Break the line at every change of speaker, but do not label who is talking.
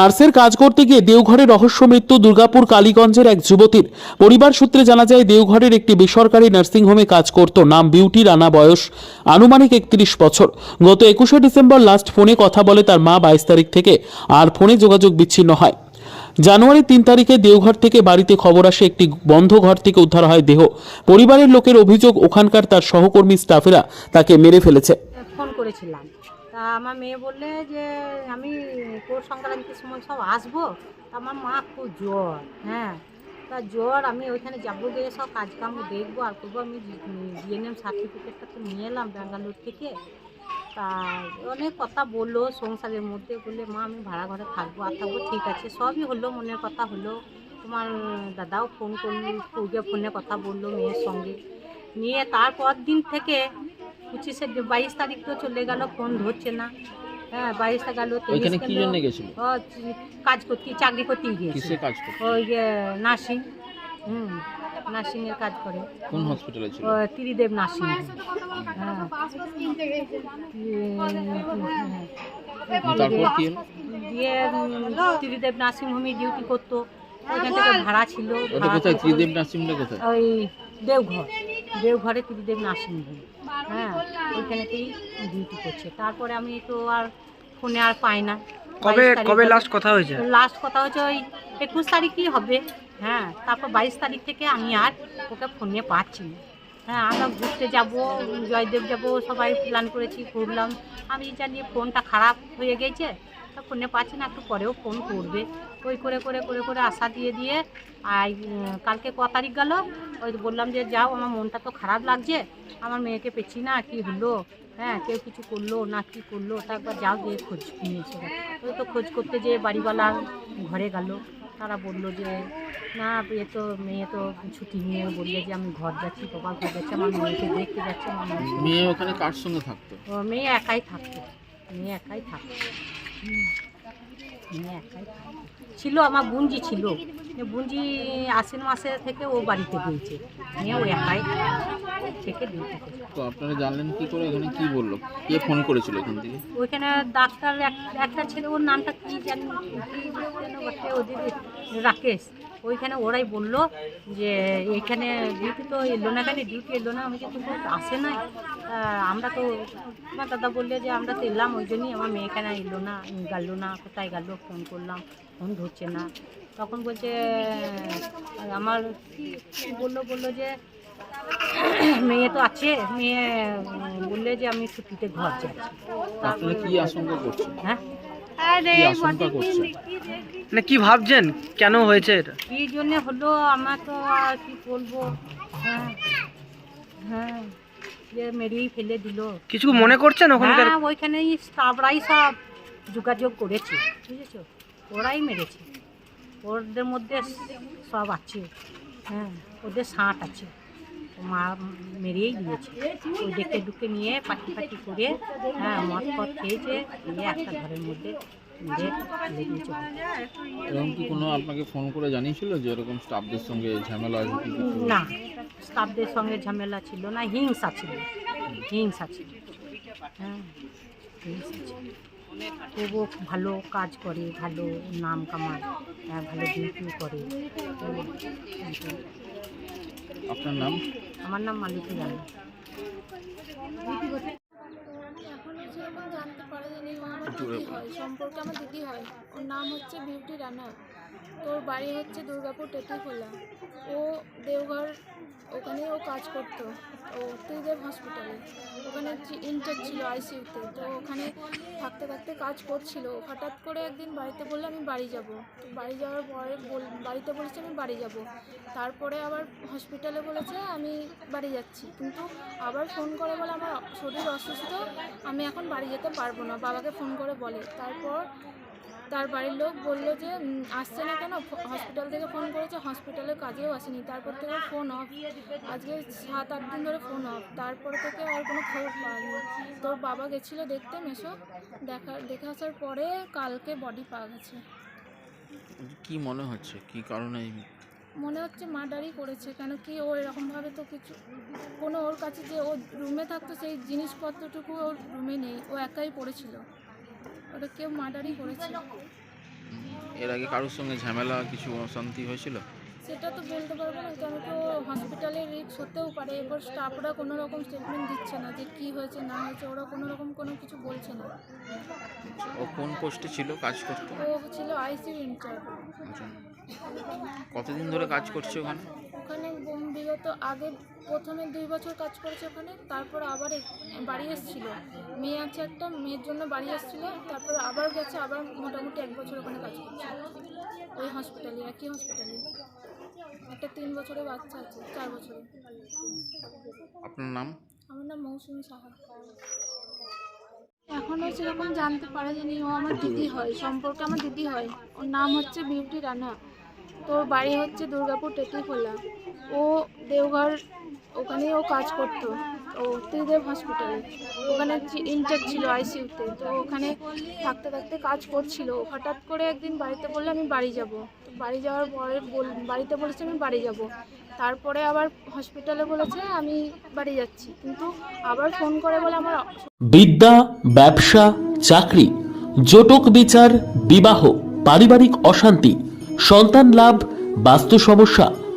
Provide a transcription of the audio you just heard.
নার্সের কাজ করতে গিয়ে দেওঘরে রহস্য মৃত্যু দুর্গাপুর কালীগঞ্জের এক যুবতীর। পরিবার সূত্রে জানা যায়, দেওঘরের একটি বেসরকারি নার্সিংহোমে কাজ করত। নাম বিউটি রানা বয়স, আনুমানিক একত্রিশ বছর। গত একুশে ডিসেম্বর লাস্ট ফোনে কথা বলে তার মা বাইশ তারিখ থেকে আর ফোনে যোগাযোগ বিচ্ছিন্ন হয়। জানুয়ারি তিন তারিখে দেওঘর থেকে বাড়িতে খবর আসে, একটি বন্ধ ঘর থেকে উদ্ধার হয় দেহ। পরিবারের লোকের অভিযোগ, ওখানকার তার সহকর্মী, স্টাফেরা তাকে মেরে ফেলেছে।
ফোন করেছিলাম। তা আমার মেয়ে বললে যে, আমি পৌষ সংক্রান্তির সময় সব আসব? তা আমার মা খুব জ্বর হ্যাঁ। তা জ্বর আমি ওইখানে যাব গিয়ে সব কাজকাম দেখব, আর করব। আমি জিএনএম সার্টিফিকেটটা তো নিয়ে এলাম ব্যাঙ্গালোর থেকে। তা অনেক কথা বলল সংসারের মধ্যে, বললে, মা, আমি ভাড়া ঘরে থাকব, আর থাকব, ঠিক আছে। সবই হলো, মনের কথা হলো। তোমার দাদাও ফোন করল ফোনে কথা বলল মেয়ের সঙ্গে। নিয়ে তারপর দিন থেকে পঁচিশে বাইশ তারিখ তো চলে গেল ফোন ধরছে না। হ্যাঁ বাইশে গেল
ওইখানে কি জন্য গেছিল?
ও কাজ করতে চাকরি করতে গিয়েছে
কিসে কাজ করতো?
ওই নার্সিং হুম কাজ করে।
কোন হসপিটালে ছিল?
ত্রিদেব নার্সিং। হ্যাঁ।
তারপর কি
দিয়ে ত্রিদেব নার্সিং হোমে ডিউটি করতো। ওইখান থেকে ভাড়া ছিল
ওটা কোথায়? কোথায়?
ওই দেওঘর। দেওঘরে ত্রিদেব নার্সিং হোম হ্যাঁ ওইখানেতেই ডিউটি করছে। তারপরে আমি তো আর ফোনে আর পাই না।
কবে কবে লাস্ট কথা হয়েছে?
লাস্ট কথা হয়েছে ওই একুশ তারিখই হবে। হ্যাঁ তারপর বাইশ তারিখ থেকে আমি আর ওকে ফোনে পাচ্ছি না। হ্যাঁ আমরা ঘুরতে যাব জয়দেব যাব সবাই প্ল্যান করেছি ঘুরলাম। আমি জানি ফোনটা খারাপ হয়ে গেছে। ফোনে পাচ্ছি না একটু পরেও ফোন করবে। ওই করে করে করে করে আশা দিয়ে দিয়ে আর কালকে ক তারিখ গেল? ওই বললাম যে যাও আমার মনটা তো খারাপ লাগছে। আমার মেয়েকে পেছি না কি হলো? হ্যাঁ কেউ কিছু করল না কি করল? তা একবার যাও দিয়ে খোঁজ নিয়ে এসে। ওই তো খোঁজ করতে যেয়ে বাড়িওয়ালা ঘরে গেল। তারা বলল যে না এ তো মেয়ে তো ছুটি নিয়ে বললে যে আমি ঘর যাচ্ছি বাবা ঘর যাচ্ছি আমার মেয়েকে দেখতে যাচ্ছে আমার মেয়ে
ওখানে কার সঙ্গে থাকতো?
মেয়ে একাই থাকতো। মেয়ে একাই থাকতো। ছিল আমার বুঞ্জি ছিল। বুঞ্জি আশ্বিন মাসে থেকে ও বাড়িতে গিয়েছে। নিয়ে ও একাই থেকে
তো আপনারা জানলেন কি করে? এখানে কি বলল? কে ফোন করেছিল এখান থেকে?
ওইখানে ডাক্তার এক- একটা ছেলে ওর নামটা কি জানি রাকেশ। ওইখানে ওরাই বলল যে এখানে ডিউটি তো এলো না কেন ডিউটি এলো না আমি কিন্তু আসে নাই। আমরা তো আমার দাদা বললে যে আমরা তো এলাম ওই জন্যই আমার মেয়ে এখানে এলো না গেল না কোথায় গেল ফোন করলাম ফোন ধরছে না। তখন বলছে আমার বলল বলল যে মেয়ে তো আছে মেয়ে বললে যে আমি ছুটিতে ঘর যাচ্ছি।
কি আশঙ্কা
হ্যাঁ?
মানে কি ভাবছেন? কেন হয়েছে এটা?
কি জন্য হলো আমার তো কি বলব? হ্যাঁ হ্যাঁ যে ফেলে দিল।
কিছু মনে করছেন ওখানকার?
হ্যাঁ স্টাফরাই সব যোগাযোগ করেছে বুঝেছ? ওরাই মেরেছে। ওদের মধ্যে সব আছে। হ্যাঁ ওদের সাঁট আছে। মা মেরেই দিয়েছে। ওই ডেকে ডুকে নিয়ে পাটি পাটি করে হ্যাঁ মদ ফদ খেয়েছে দিয়ে একটা ঘরের মধ্যে
এরকম কি কোনো আপনাকে ফোন করে জানিয়েছিল যে এরকম স্টাফদের সঙ্গে ঝামেলা আছে
না স্টাফদের সঙ্গে ঝামেলা ছিল না হিংসা ছিল। হিংসা ছিল। হ্যাঁ তবুও ভালো কাজ করে ভালো নাম কামায় হ্যাঁ, ভালো ডিউটিও করে।
আপনার নাম?
আমার নাম মালিক রানা
সম্পর্কে আমার দিদি হয়। ওর নাম হচ্ছে বিউটি রানা। তোর বাড়ি হচ্ছে দুর্গাপুর টেটিখোলা ও দেওঘর ওখানে ও কাজ করতো। ও ত্রিদেব হসপিটালে ওখানে ইনটেক ছিল আইসিইউতে তো। ওখানে থাকতে থাকতে কাজ করছিল। হঠাৎ করে একদিন বাড়িতে বলল, আমি বাড়ি যাব। বাড়ি যাওয়ার পরে বাড়িতে বলেছে, আমি বাড়ি যাব। তারপরে আবার হসপিটালে বলেছে, আমি বাড়ি যাচ্ছি। কিন্তু আবার ফোন করে বলে, আমার শরীর অসুস্থ, আমি এখন বাড়ি যেতে পারব না। বাবাকে ফোন করে বলে। তারপর তার বাড়ির লোক বলল যে আসছে না কেন? হসপিটাল থেকে ফোন করেছে হসপিটালে কাজেও আসেনি। তারপর থেকে ফোন অফ আজকে সাত আট দিন ধরে ফোন অফ তারপরে থেকে আর কোনো খবর পাওয়া তোর বাবা গেছিল দেখতে মেশো দেখা দেখে আসার পরে কালকে বডি পাওয়া গেছে।
কি মনে হচ্ছে? কি কারণে
মনে হচ্ছে মার্ডারই করেছে। কেন কি ও এরকমভাবে তো কিছু কোনো ওর কাছে যে ও রুমে থাকতো সেই জিনিসপত্রটুকু ওর রুমে নেই। ও একাই পড়েছিল। ওটা কেউ মার্ডারই করেছে।
এর আগে কারোর সঙ্গে ঝামেলা কিছু অশান্তি হয়েছিল?
সেটা তো বলতে পারব না কেন তো হসপিটালে রিস্ক হতেও পারে। এরপর স্টাফরা কোনো রকম স্টেটমেন্ট দিচ্ছে না যে কী হয়েছে না হয়েছে ওরা কোনো রকম কোনো কিছু বলছে না।
ও কোন পোস্টে ছিল কাজ করতো?
ও ছিল আইসিইউ ইনচার্জ।
কতদিন ধরে কাজ করছে ওখানে?
ওখানে বিগত আগে প্রথমে দুই বছর কাজ করেছে ওখানে তারপর আবার বাড়ি এসেছিল। মেয়ে আছে একটা মেয়ের জন্য বাড়ি এসেছিল তারপর আবার গেছে আবার মোটামুটি এক বছর ওখানে কাজ করছে। ওই হসপিটালে একই হসপিটালে একটা তিন বছরের বাচ্চা আছে চার বছরের।
আপনার নাম?
আমার নাম মৌসুমি সাহা। এখনও সেরকম জানতে পারা যায়নি ও আমার দিদি হয় সম্পর্কে আমার দিদি হয়। ওর নাম হচ্ছে বিউটি রানা। তোর বাড়ি হচ্ছে দুর্গাপুর টেটিখোলা ও দেওঘর ওখানেই ও কাজ করতো। ও ত্রিদেব হসপিটালে ওখানে ইনচার্জ ছিল আইসিইউতে তো। ওখানে থাকতে থাকতে কাজ করছিল। হঠাৎ করে একদিন বাড়িতে বললে, আমি বাড়ি যাব। বাড়ি যাওয়ার পরে বাড়িতে বলেছে, আমি বাড়ি যাব। তারপরে আবার হসপিটালে বলেছে, আমি বাড়ি যাচ্ছি। কিন্তু আবার ফোন করে বলে আমার
বিদ্যা, ব্যবসা, চাকরি, জটক বিচার, বিবাহ, পারিবারিক অশান্তি, সন্তান লাভ, বাস্তু সমস্যা